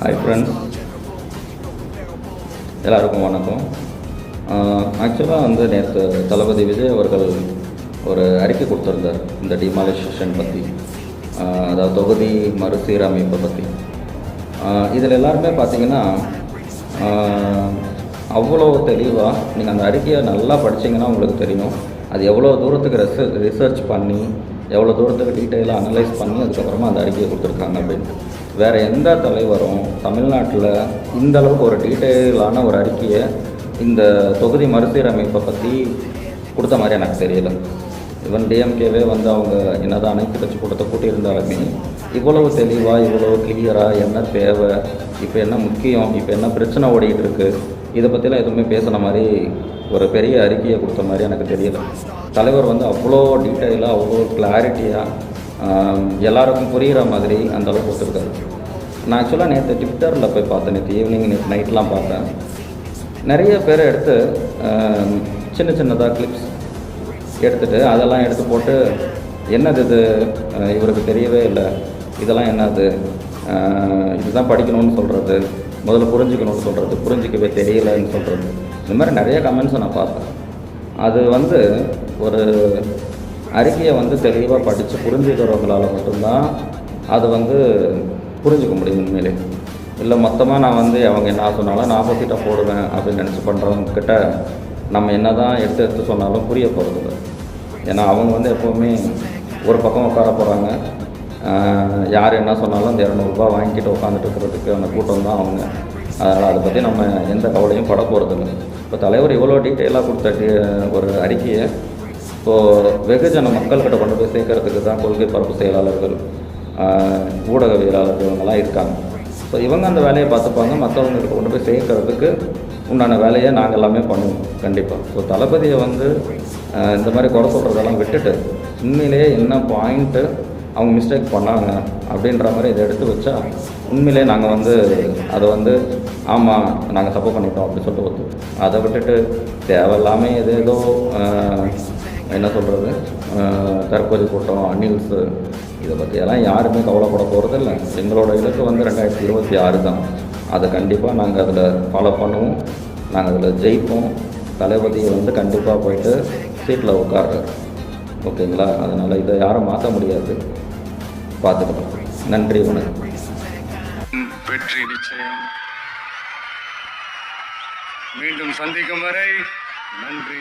Hi friends எல்லாருக்கும் வணக்கம். ஆக்சுவலாக வந்து நேற்று தளபதி விஜய் அவர்கள் ஒரு அறிக்கை கொடுத்துருந்தார் இந்த டிமாலிசேஷன் பற்றி அதாவது தொகுதி மறுசீரமைப்பை பற்றி இதில் எல்லாருமே பார்த்தீங்கன்னா அவ்வளோ தெளிவாக நீங்கள் அந்த அறிக்கையை நல்லா படிச்சீங்கன்னா உங்களுக்கு தெரியும். அது எவ்வளோ தூரத்துக்கு ரிசர்ச் ரிசர்ச் பண்ணி எவ்வளோ தூரத்துக்கு டீட்டெயிலாக அனலைஸ் பண்ணி அதுக்கப்புறமா அந்த அறிக்கையை கொடுத்துருக்காங்க அப்படின்ட்டு வேறு எந்த தலைவரும் தமிழ்நாட்டில் இந்த அளவுக்கு ஒரு டீட்டெயிலான ஒரு அறிக்கையை இந்த தொகுதி மறுசீரமைப்பை பற்றி கொடுத்த மாதிரி எனக்கு தெரியல. ஈவன் டிஎம்கேவே வந்து அவங்க என்னதான் அனைத்து கட்சி கூட்டத்தை கூட்டியிருந்தாலுமே இவ்வளவு தெளிவாக இவ்வளவு கிளியராக என்ன தேவை இப்போ என்ன முக்கியம் இப்போ என்ன பிரச்சனை ஓடிக்கிட்டு இருக்குது இதை பற்றிலாம் எதுவுமே பேசின மாதிரி ஒரு பெரிய அறிக்கையை கொடுத்த மாதிரி எனக்கு தெரியல. தலைவர் வந்து அவ்வளோ டீட்டெயிலாக அவ்வளோ கிளாரிட்டியாக எல்லாருக்கும் புரிகிற மாதிரி அந்தளவுக்கு கொடுத்துருக்காரு. நான் ஆக்சுவலாக நேற்று ட்விட்டரில் போய் பார்த்தேன் நேற்று ஈவினிங் நேற்று நைட்லாம் பார்த்தேன். நிறைய பேரை எடுத்து சின்ன சின்னதாக கிளிப்ஸ் எடுத்துகிட்டு அதெல்லாம் எடுத்து போட்டு என்னது இது? இவருக்கு தெரியவே இல்லை. இதெல்லாம் என்னது? இதுதான் படிக்கணும்னு சொல்கிறது முதல்ல புரிஞ்சுக்கணும்னு சொல்கிறது புரிஞ்சிக்கவே தெரியலைன்னு சொல்கிறது இந்த மாதிரி நிறைய கமெண்ட்ஸை நான் பார்த்தேன். அது வந்து ஒரு அறிக்கையை வந்து தெளிவாக படித்து புரிஞ்சுக்கிறவங்களால மட்டும்தான் அது வந்து புரிஞ்சுக்க முடியும் உண்மையிலே. இல்லை மொத்தமாக நான் வந்து அவங்க என்ன சொன்னாலும் நான் ஆப்போசிட்டாக போடுவேன் அப்படின்னு நினச்சி பண்ணுறவங்கக்கிட்ட நம்ம என்ன தான் எடுத்து எடுத்து சொன்னாலும் புரிய போகிறது ஏன்னா அவங்க வந்து எப்போவுமே ஒரு பக்கம் உட்கார போகிறாங்க யார் என்ன சொன்னாலும் அந்த இரநூறுபா வாங்கிட்டு உட்காந்துட்டு இருக்கிறதுக்கு அந்த கூட்டம் தான் அவங்க. அதனால் அதை பற்றி நம்ம எந்த கவலையும் பட போகிறதில்லை இப்போ தலைவர் இவ்வளோ டீட்டெயிலாக கொடுத்த ஒரு அறிக்கையை இப்போது வெகுஜன மக்கள்கிட்ட கொண்டு போய் சேர்க்கறதுக்கு தான் கொள்கை பரப்பு செயலாளர்கள் ஊடகவியலாளர்கள் இவங்கெல்லாம் இருக்காங்க. ஸோ இவங்க அந்த வேலையை பார்த்துப்பாங்க. மற்றவங்களுக்கு கொண்டு போய் சேர்க்கறதுக்கு உண்டான வேலையை நாங்கள் எல்லாமே பண்ணுவோம் கண்டிப்பாக ஸோ தளபதியை வந்து இந்த மாதிரி குறை சொல்கிறதெல்லாம் விட்டுட்டு உண்மையிலேயே என்ன பாயிண்ட்டு அவங்க மிஸ்டேக் பண்ணாங்க அப்படின்ற மாதிரி இதை எடுத்து வச்சா உண்மையிலே நாங்கள் வந்து அதை வந்து ஆமாம் நாங்கள் தப்பு பண்ணிட்டோம் அப்படின்னு சொல்லிட்டு ஒத்து. அதை விட்டுட்டு தேவையில்லாமல் எது ஏதோ என்ன சொல்கிறது தற்கொலை கூட்டம் அனில்ஸு இதை பற்றியெல்லாம் யாருமே கவலைப்பட போகிறதில்ல எங்களோட இலக்கு வந்து ரெண்டாயிரத்தி இருபத்தி ஆறு தான். அதை கண்டிப்பாக நாங்கள் அதில் ஃபாலோ பண்ணுவோம். நாங்கள் அதில் ஜெயிப்போம். தளபதியை வந்து கண்டிப்பாக போயிட்டு சீட்டில் உட்கார்றாரு. ஓகேங்களா? அதனால் இதை யாரும் மாற்ற முடியாது. பார்த்துக்கலாம் நன்றி வணக்கம். வெற்றி நிச்சயம். மீண்டும் சந்திக்கும் வரை நன்றி